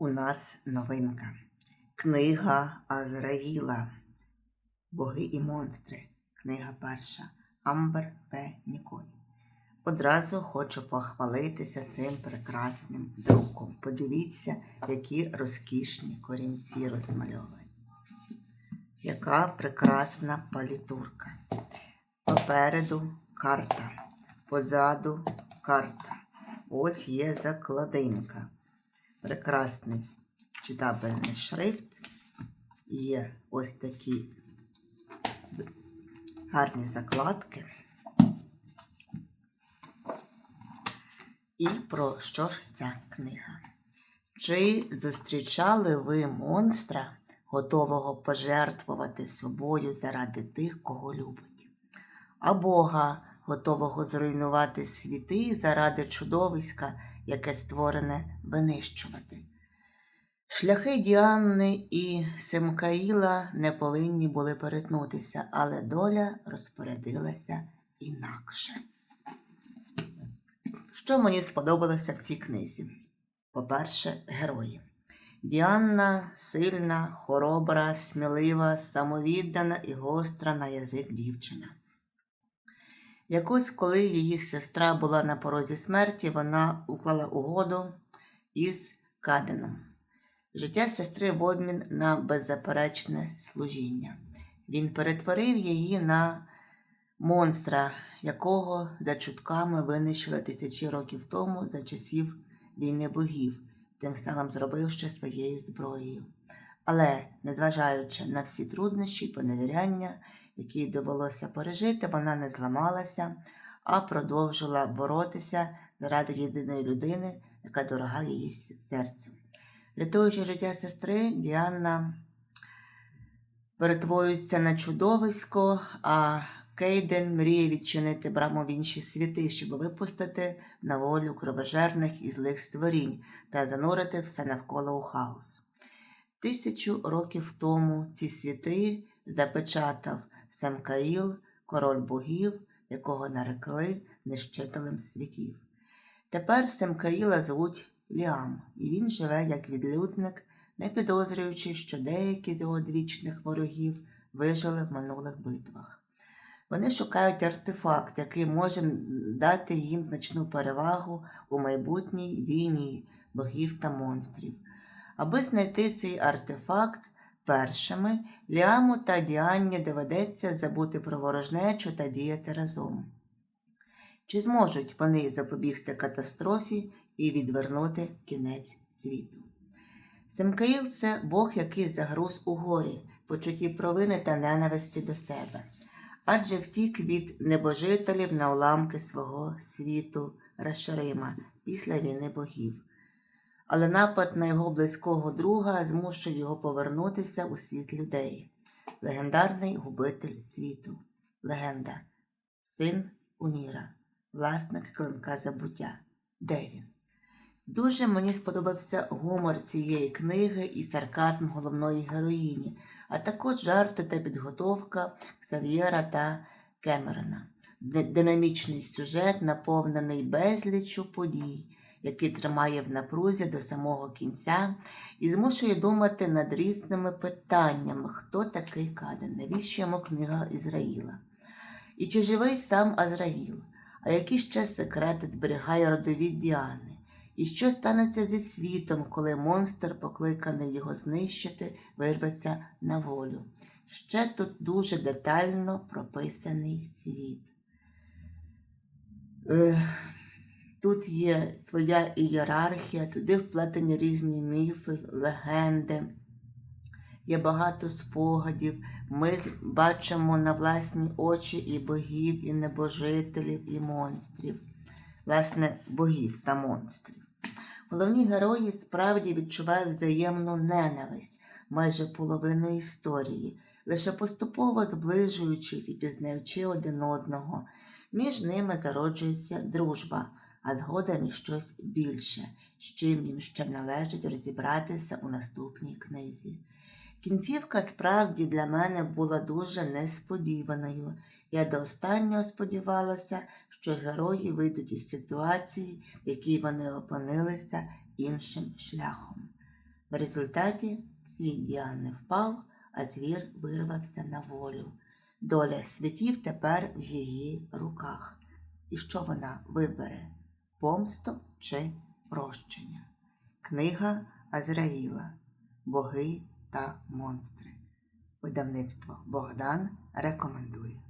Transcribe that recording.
У нас новинка. Книга Азраїла. Боги і монстри. Книга перша. Амбер П. Ніколь. Одразу хочу похвалитися цим прекрасним друком. Подивіться, які розкішні корінці розмальовані. Яка прекрасна палітурка. Попереду карта, позаду карта. Ось є закладинка. Прекрасний читабельний шрифт. Є ось такі гарні закладки. І про що ж ця книга? Чи зустрічали ви монстра, готового пожертвувати собою заради тих, кого любить? А Бога, готового зруйнувати світи заради чудовиська, яке створене винищувати? Шляхи Діанни і Семкаїла не повинні були перетнутися, але доля розпорядилася інакше. Що мені сподобалося в цій книзі? По-перше, герої. Діанна сильна, хоробра, смілива, самовіддана і гостра на язик дівчина. Якось, коли її сестра була на порозі смерті, вона уклала угоду із Каденом. Життя сестри в обмін на беззаперечне служіння. Він перетворив її на монстра, якого за чутками винищили тисячі років тому за часів війни богів, тим самим зробивши своєю зброєю. Але, незважаючи на всі труднощі поневіряння, які довелося пережити, вона не зламалася, а продовжила боротися заради єдиної людини, яка дорога її серцю. Рятуючи життя сестри, Діана перетворюється на чудовисько, а Кейден мріє відчинити браму в інші світи, щоб випустити на волю кровожерних і злих створінь та занурити все навколо у хаос. Тисячу років тому ці світи запечатав Семкаїл, король богів, якого нарекли нищителем світів. Тепер Семкаїла звуть Ліам, і він живе як відлюдник, не підозрюючи, що деякі з його двічних ворогів вижили в минулих битвах. Вони шукають артефакт, який може дати їм значну перевагу у майбутній війні богів та монстрів. Аби знайти цей артефакт першими, Ліаму та Діанні доведеться забути про ворожнечу та діяти разом. Чи зможуть вони запобігти катастрофі і відвернути кінець світу? Семкаїл це Бог, який загруз у горі, почутті провини та ненависті до себе, адже втік від небожителів на уламки свого світу Рашарима після війни богів. Але напад на його близького друга змушує його повернутися у світ людей. Легендарний губитель світу. Легенда. Син Уніра, власник клинка забуття. Де він? Дуже мені сподобався гумор цієї книги і сарказм головної героїні, а також жарти та підготовка Ксав'єра та Кемерона. Динамічний сюжет, наповнений безліччю подій, який тримає в напрузі до самого кінця і змушує думати над різними питаннями, хто такий Каден, навіщо йому книга Ізраїла. І чи живий сам Азраїл, а які ще секрети зберігає родовід Діани? І що станеться зі світом, коли монстр, покликаний його знищити, вирветься на волю? Ще тут дуже детально прописаний світ. Ех, Тут є своя ієрархія, туди вплетені різні міфи, легенди. Є багато спогадів. Ми бачимо на власні очі і богів, і небожителів, і монстрів. Власне, богів та монстрів. Головні герої справді відчувають взаємну ненависть майже половину історії, лише поступово зближуючись і пізнаючи один одного. Між ними зароджується дружба, а згодом і щось більше, з чим їм ще належить розібратися у наступній книзі. Кінцівка справді для мене була дуже несподіваною. Я до останнього сподівалася, що герої вийдуть із ситуації, в якій вони опинилися іншим шляхом. В результаті світ Діани впав, а звір вирвався на волю. Доля світів тепер в її руках. І що вона вибере? Помсту чи прощення? Книга Азраїла Боги та монстри. Видавництво Богдан рекомендує.